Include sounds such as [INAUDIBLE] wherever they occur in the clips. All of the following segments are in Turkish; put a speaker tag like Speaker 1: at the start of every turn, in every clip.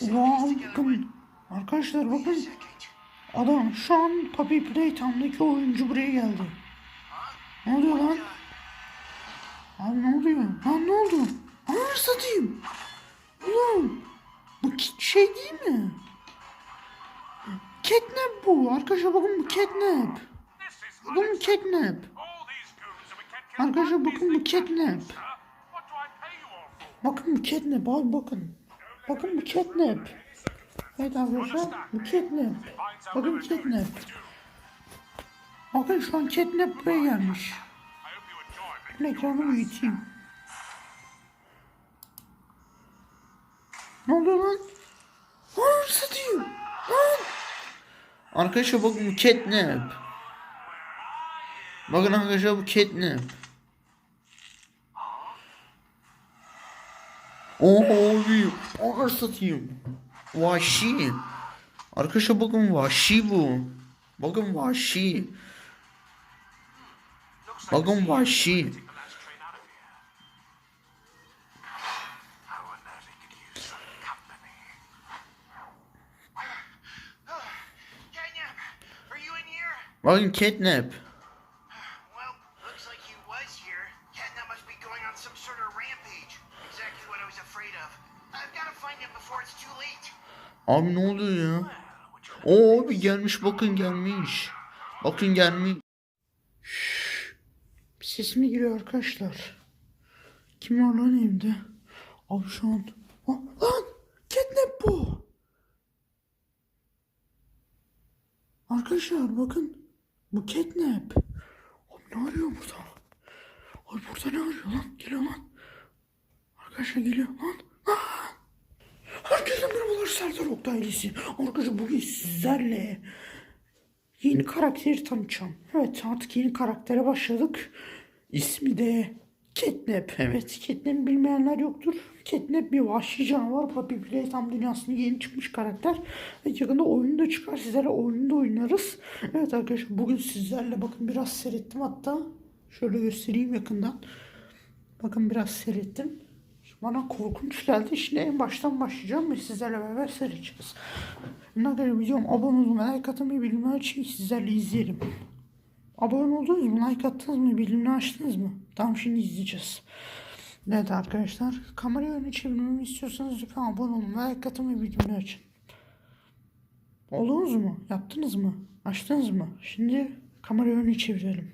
Speaker 1: Wow, bakın. Arkadaşlar bakın. Adam şu an Puppy Playtime'daki oyuncu buraya geldi. Ne oluyor lan? Abi ne oluyor? Lan ne oldu? Ananı satayım. Ulan bu şey değil mi? Catnap bu. Arkadaşlar bakın bu catnap. Bakın bu catnap. Arkadaşlar bakın bu catnap. Bakın bu catnap abi bakın. Bakın bu catnap. Evet arkadaşlar bu catnap. Bakın catnap. Bakın şu an catnap buraya gelmiş. Ben ekranı. Ne oluyor lan? Lan satayım. Lan. Arkadaşlar bakın bu catnap. Bakın arkadaşlar bu catnap. Oo abi. Ağır satayım. Vahşi. Arkadaşlar bakın vahşi bu. Bakın vahşi. Bakın vahşi. Bakın catnap. Abi ne oluyor ya? Oo abi gelmiş bakın gelmiş. Bakın gelmiş. Şşş. Bir ses mi giriyor arkadaşlar? Kim var lan evde? Abi şu an. Lan! Catnap bu. Arkadaşlar bakın. Bu catnap. Abi ne arıyor burada? Abi burada ne arıyor lan? Geliyor lan. Arkadaşlar geliyor lan. Aa! Herkese merhabalar Serdar Oktay ailesi. Arkadaşlar bugün sizlerle yeni karakteri tanıtacağım. Evet artık yeni karaktere başladık. İsmi de Catnap. Evet Catnap bilmeyenler yoktur. Catnap bir vahşi canavar. Puppy Playtime dünyasında yeni çıkmış karakter. Ve yakında oyunu da çıkar. Sizlerle oyunu da oynarız. Evet arkadaşlar bugün sizlerle bakın biraz seyrettim hatta. Şöyle göstereyim yakından. Bakın biraz seyrettim. Bana korkunç geldi. Şimdi en baştan başlayacağım ve sizlerle beraber. Ne kadar videom abone olmayı, like atmayı, bildirimleri açın sizlerle izleyelim. Abone oldunuz mu? Like attınız mı? Bildirimleri açtınız mı? Tamam şimdi izleyeceğiz. Evet arkadaşlar. Kamerayı öne çevirmemi istiyorsanız lütfen abone olun. Like atın ve bildirimleri açın. Oldunuz mu? Yaptınız mı? Açtınız mı? Şimdi kamerayı öne çevirelim.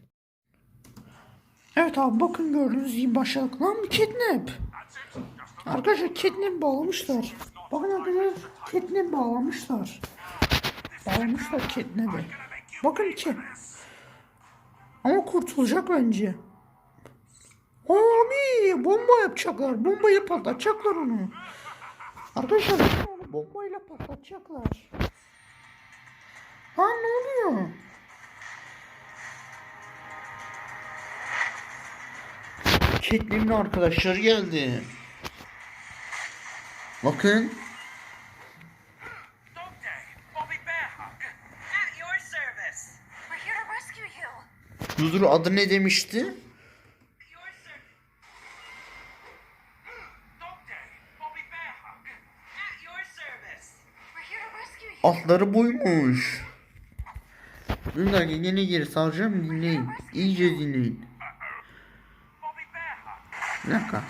Speaker 1: Evet abi bakın gördüğünüz gibi başladık. Lan bir catnap. Arkadaşlar catnap bağlamışlar. Bakın arkadaşlar catnap bağlamışlar. Bağlamışlar catnap'e. Bakın ki. Ama kurtulacak bence. Abi bomba yapacaklar. Bombayla patlatacaklar onu. Arkadaşlar onu bombayla patlatacaklar. Ha ne oluyor?
Speaker 2: At your service.
Speaker 3: We're here to rescue you.
Speaker 1: Altları buymuş. Dur dakika yine geri saracağım dinleyin. İyice dinleyin. Bir dakika.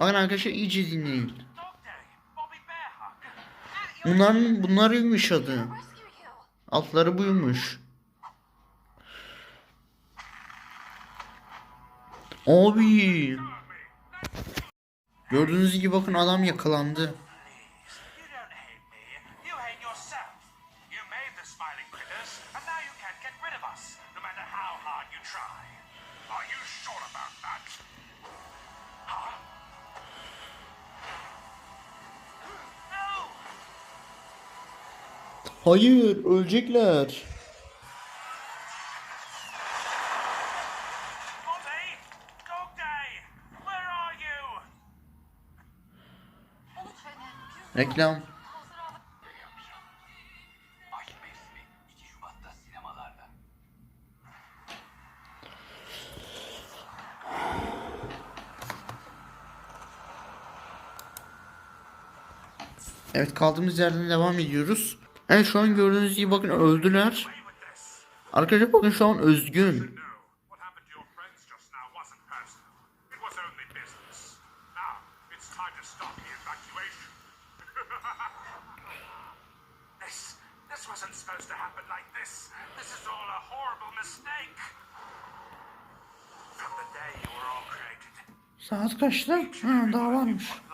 Speaker 1: Bakın arkadaşlar iyice dinleyin. Bunların bunlarıymış adı. Altları buymuş. Abi. Gördüğünüz gibi bakın adam yakalandı. Hayır ölecekler.
Speaker 2: Bobby! Dog Day! Where are you?
Speaker 1: Reklam.
Speaker 4: Evet kaldığımız yerden devam ediyoruz. Evet şu an gördüğünüz gibi bakın öldüler. Arkadaşlar bakın şu an özgün.
Speaker 2: No, what happened to your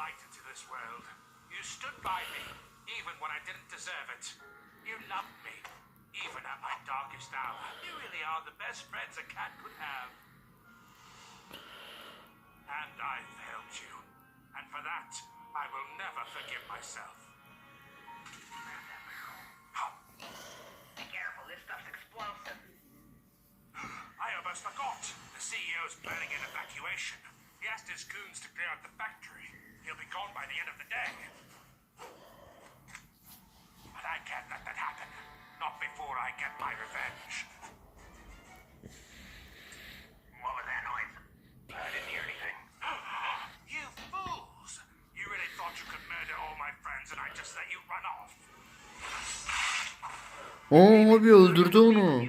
Speaker 2: The CEO's planning an evacuation. He asked his goons to clear out the factory. He'll be gone by the end of the day. But I can't let that happen. Not before I get my revenge.
Speaker 5: What was that noise? I didn't hear anything. [GASPS]
Speaker 2: you fools! You really thought you could murder all my friends and I just let you run off?
Speaker 4: Oo abi öldürdü onu.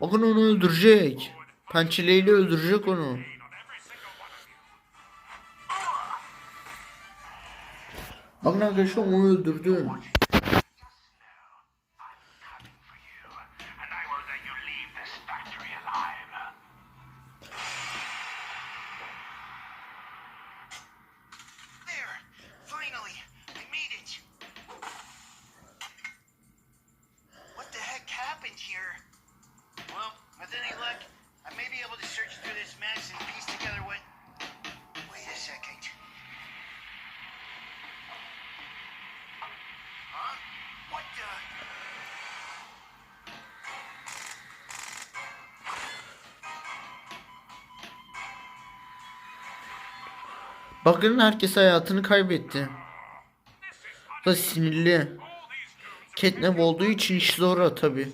Speaker 4: Bakın onu öldürecek. Pençeleyle öldürecek onu. Bakın arkadaşlar onu öldürdü. Bakın herkes hayatını kaybetti. Da sinirli. Catnap olduğu için iş zor tabi.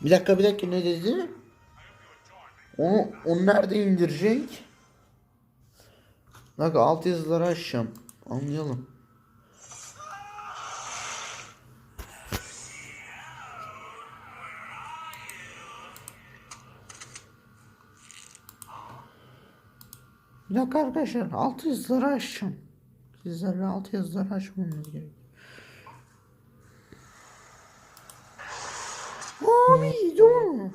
Speaker 4: Bir dakika bir dakika ne dedi? Onu, onu nerede indirecek? Bak alt yazıları açacağım. Anlayalım. Bir dakika arkadaşlar alt yazıları açacağım. Sizlerle alt yazıları açmamız gerekiyor. Abi dur.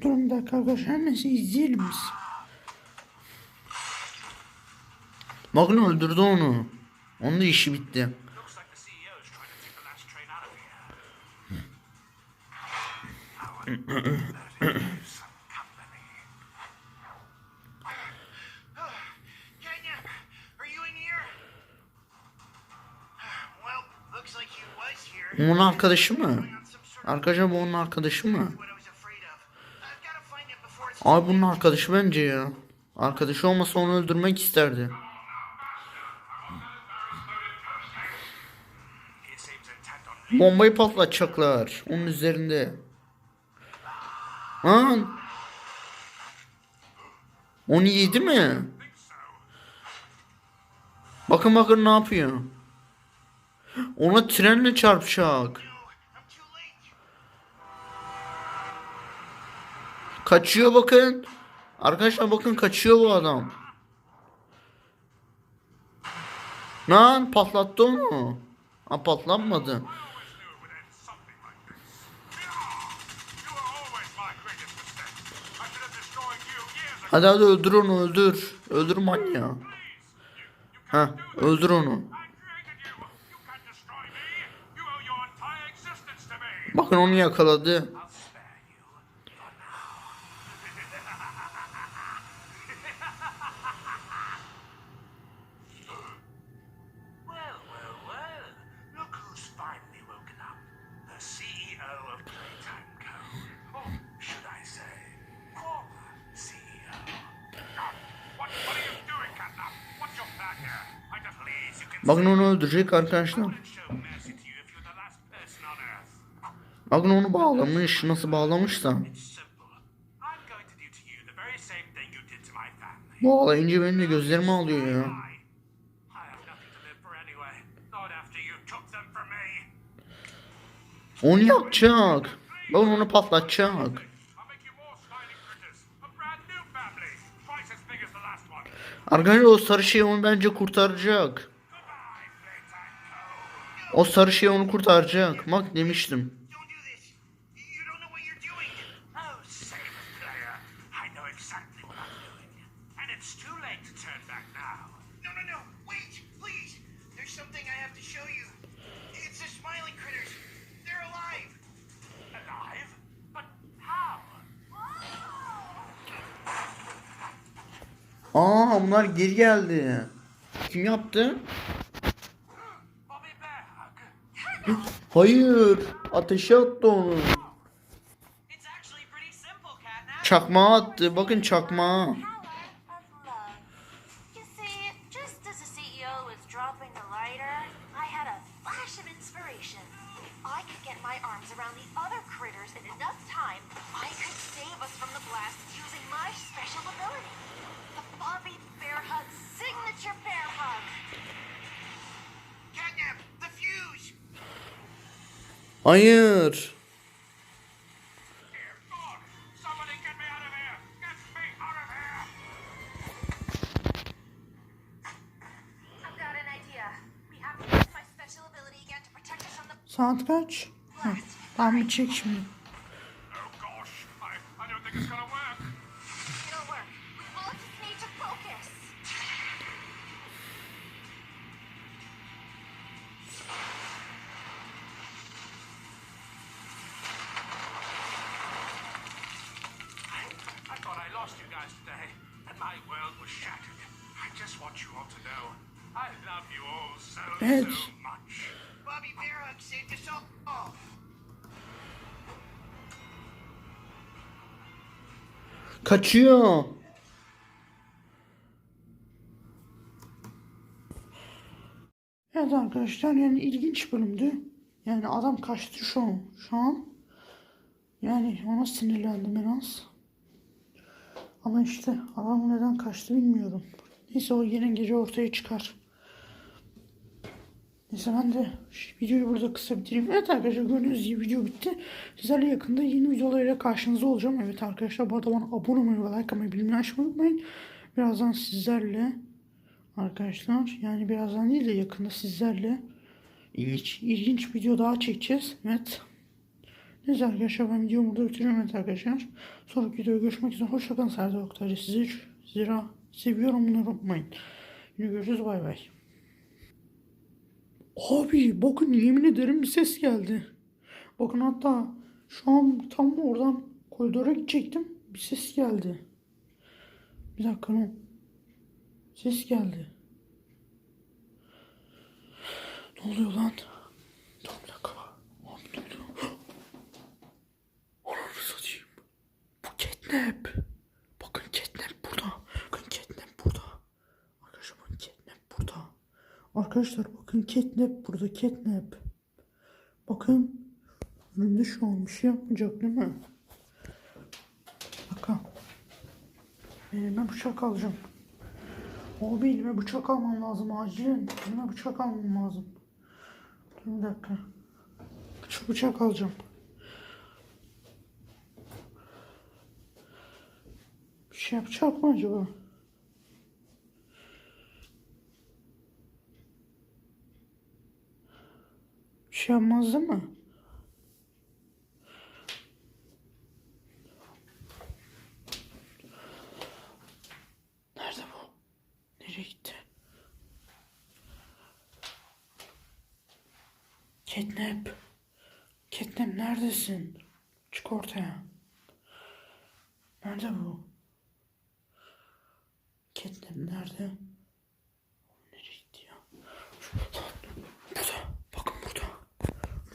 Speaker 4: Durun dakika arkadaşlar neyse izleyelim biz. Bakın öldürdü onu. Onun da işi bitti. Onun arkadaşı mı? Arkadaşlar bu onun arkadaşı mı? Abi bunun arkadaşı bence ya. Arkadaşı olmasa onu öldürmek isterdi. Bombayı patlatacaklar. Onun üzerinde. Lan. Onu yedi mi? Bakın bakın ne yapıyor. Ona trenle çarpacak. Kaçıyor bakın. Arkadaşlar bakın kaçıyor bu adam. Lan patlattı onu. Ha patlatmadı. Hadi hadi öldür onu öldür. Öldür
Speaker 2: you
Speaker 4: Ha öldür onu.
Speaker 2: I created you. Same thing you did to my family.
Speaker 1: Bağlayınca benim de gözlerimi alıyor ya. Onu yakacak. Bakın onu patlatacak. Arkadaşlar o sarı şey onu bence kurtaracak. O sarı şey onu kurtaracak. Bak demiştim. Aa bunlar geri geldi. Kim yaptı? Hayır. Ateşe attı onu. Çakmağa attı. Bakın çakmağa.
Speaker 3: The
Speaker 1: Saat kaç?
Speaker 3: blast.
Speaker 1: Tamam bir çek.
Speaker 3: All.
Speaker 1: Kaçıyor. Evet arkadaşlar yani ilginç bölümdü. Yani adam kaçtı şu an. Şu an. Yani ona sinirlendim biraz. Ama işte adam neden kaçtı bilmiyorum. Neyse o yine gece ortaya çıkar. Neyse ben de videoyu burada kısa bitireyim. Evet arkadaşlar gördüğünüz gibi video bitti. Sizlerle yakında yeni videolarıyla karşınızda olacağım. Evet arkadaşlar bu arada bana abone olmayı ve like atmayı bilmeyi açmayı unutmayın. Birazdan sizlerle arkadaşlar yani birazdan değil de yakında sizlerle ilginç, ilginç video daha çekeceğiz. Evet. Neyse arkadaşlar ben videomu burada bitiriyorum evet arkadaşlar. Sonraki videoda görüşmek üzere. Hoşçakalın Serdar Oktay. Sizi, sizi seviyorum bunları unutmayın. Yine görüşürüz bay bay. Abi bakın yemin ederim bir ses geldi. Bakın hatta şu an tam oradan koridora gidecektim. Bir ses geldi. Bir dakika lan. Ses geldi. Ne oluyor lan? Dur bir dakika. Abi ne oluyor? [GASPS] Ananı satayım. Bu catnap. Bakın catnap burada. Bakın catnap burada. Arkadaşlar bakın catnap burada. Arkadaşlar bakın catnap burada catnap. Bakın. Önümde şu an bir şey yapmayacak değil mi? Bakın. Elime bıçak alacağım. Abi elime bıçak almam lazım acilen. Elime bıçak almam lazım. Dur bir dakika. Bıçak, bıçak alacağım. Bir şey yapacak mı acaba? Şey yapmaz değil mi? Nerede bu? Nereye gitti? Catnap. Catnap neredesin? Çık ortaya. Nerede bu? Catnap nerede? Nereye gitti ya? Burada. Bakın burada.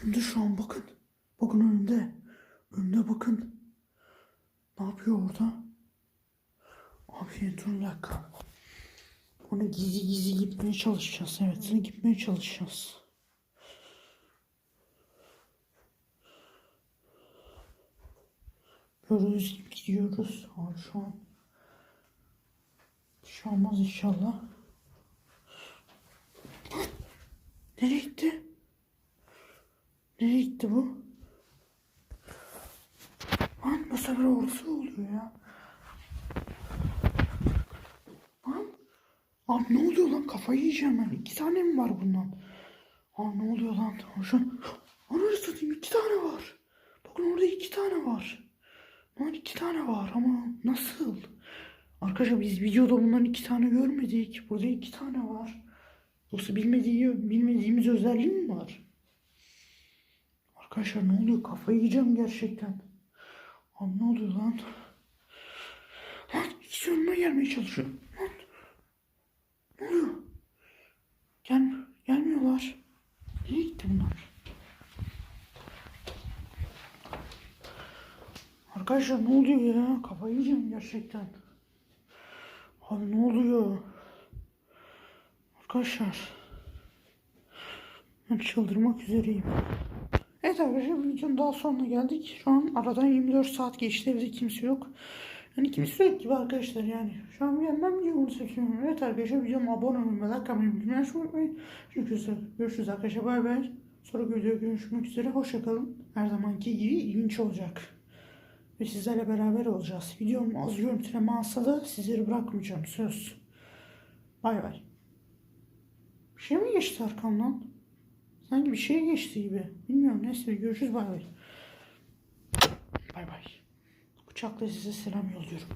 Speaker 1: Önümde şu an bakın. Bakın önümde. Önümde bakın. Ne yapıyor orada? Abi dur bir dakika. Ona gizli gizli gitmeye çalışacağız. Evet gitmeye çalışacağız. Gibi gidiyoruz. Abi şu an bir şey olmaz inşallah. Nereye gitti? Nereye gitti bu? Lan bu sefer orası oluyor ya. Lan. Abi ne oluyor lan? Kafayı yiyeceğim ben. İki tane mi var bundan? Aa ne oluyor lan? Şu an... Ananı satayım iki tane var. Bakın orada iki tane var. Lan iki tane var ama nasıl? Arkadaşlar biz videoda bundan iki tane görmedik. Burada iki tane var. Yoksa bilmediği, bilmediğimiz özelliği mi var? Arkadaşlar ne oluyor? Kafayı yiyeceğim gerçekten. Abi ne oluyor lan? Lan ikisi önüme gelmeye çalışıyor. Lan. Ne oluyor? Gel, gelmiyorlar. Nereye gitti bunlar? Arkadaşlar ne oluyor ya? Kafayı yiyeceğim gerçekten. Abi ne oluyor? Arkadaşlar. Ben çıldırmak üzereyim. Evet arkadaşlar videonun daha sonuna geldik. Şu an aradan 24 saat geçti. Evde kimse yok. Yani kimse yok gibi arkadaşlar yani. Şu an ben videomu çekiyorum. Evet arkadaşlar videoma abone olmayı, like atmayı, bilmeyi unutmayın. Çünkü görüşürüz arkadaşlar. Bay bay. Sonra videoda görüşmek üzere. Hoşçakalın. Her zamanki gibi ilginç olacak. Ve sizlerle beraber olacağız. Videom az görüntüleme alsa da sizleri bırakmayacağım. Söz. Bay bay. Bir şey mi geçti arkamdan? Sanki bir şey geçti gibi. Bilmiyorum neyse görüşürüz bay bay. Bay bay. Uçakla size selam yolluyorum.